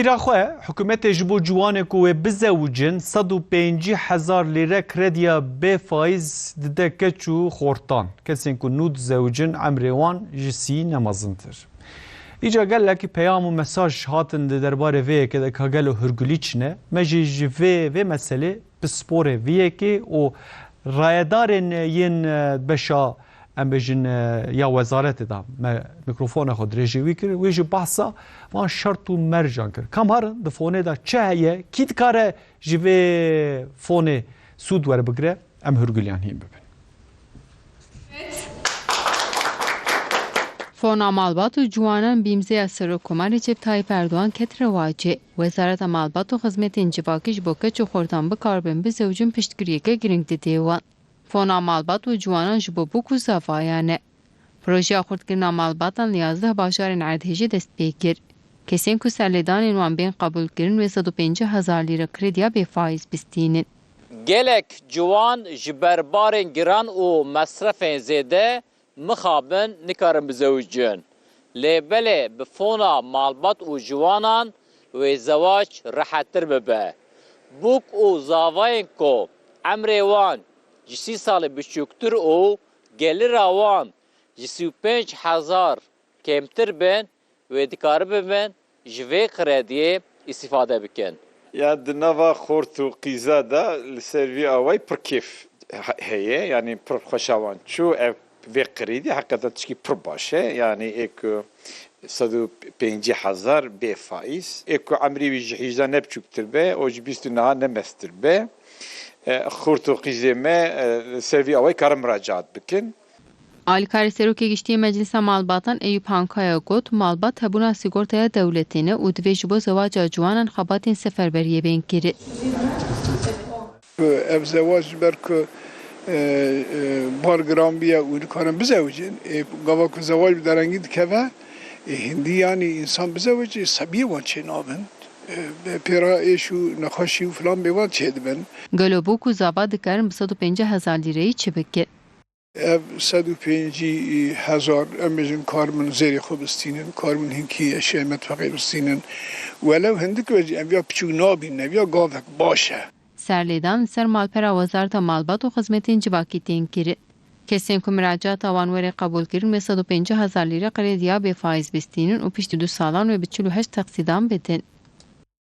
Îraxwe hikûmetê ji bo ciwanê ku wê bizewicin sed û pêncî hezar lîre krediya bê faiz dide keç û xortan. Kesên ku nû dizewicin emrê wan ji sî nemazintir. Îca gelekî peyam û mesaj hatin di derbarê vê yekê de ka gelo hürgulî çine, me jî ji vê vê meselê bi sporê vê yekê û rayedarên yên beşa wezaretê da me mikrofona xwe dirêjî wî kir wê ji behsa van şert û mercan kir. Kam harin di fonê da çi heye kî dikare ji vê fonê sûd werbigire em hürgiliyan hîn bibin. Fona Malbat û ciwanan bîmzeya Serokkomarê Recep Tayyip Erdoğan ket rewacê. Wezareta Malbat û xizmetên civakî ji bo keç û xortan bikarbin bi zewcin piştgiriyeke giring didê wan. Fona Malbat û ciwanan ji bo bûk û zavaya ne. Projeya xurtkirina malbatan li yazdeh bajarên erdhêjê dest pê kir. Kesên ku serlêdanên wan bên qebûlkirin wê sed û pêncî hezar lîre krediya bêfaiz bistînin. gelek ciwan ji berbarên giran û mesrefên zêde mixabin nikarin bizewicin. Lêbelê bi fona malbat û ciwanan wê zewac rehettir bibe. Bûk û zavayên ku emrê wan ji sî salê biçûktir û gelira wan ji sî û pênc hezar kêmtir bin wê dikaribin ji vê krediyê îstîfade bikin. Ya di nava xort û qîza da li ser vî away pir kêf heye yanî pir xweşawan çû ev vê qirîdî heqeta tişkî pir baş e yanî ê ku sed û pêncî hezar bê faiz emrî wî ji hîjda ne biçûktir be o û niha ne mestir be me li ser vî away karin müracaat bikin. Alîkarê Serokê Meclisa Malbatan Eyüp Hankaya got malbat hebûna sîgortaya dewletê û divê ji bo zewaca ciwanan xebatên seferberiyê bên kirî. ev zevaj ber ku bargirambiye û dikarin bizewicin gava ku zevaj bi derengî dikeve yanî insan bizewicî sebiyê wan çê nabin pêra êş û nexweşî û filan bê wan çê dibin Gelo bûk û zaba dikarin bi sed û pêncî hezar lîreyî çi bikin. ev sed û pêncî hezar em bêjin kar min zêrê xwe bistînin kar min hinkî eşya metfeqê bistînin welew hindik wecî ev ya piçûk nabîn ev ya gavek baş e Serlêdan li ser malpera Wezareta Malbat û xizmetên civakî tên kirî. Kesên ku miracata wan werê qebûlkirin wê sed û pêncî hezar lîre krediya bêfaiz bistînin û piştî du salan wê bi çil û heşt teqsîdan bedin.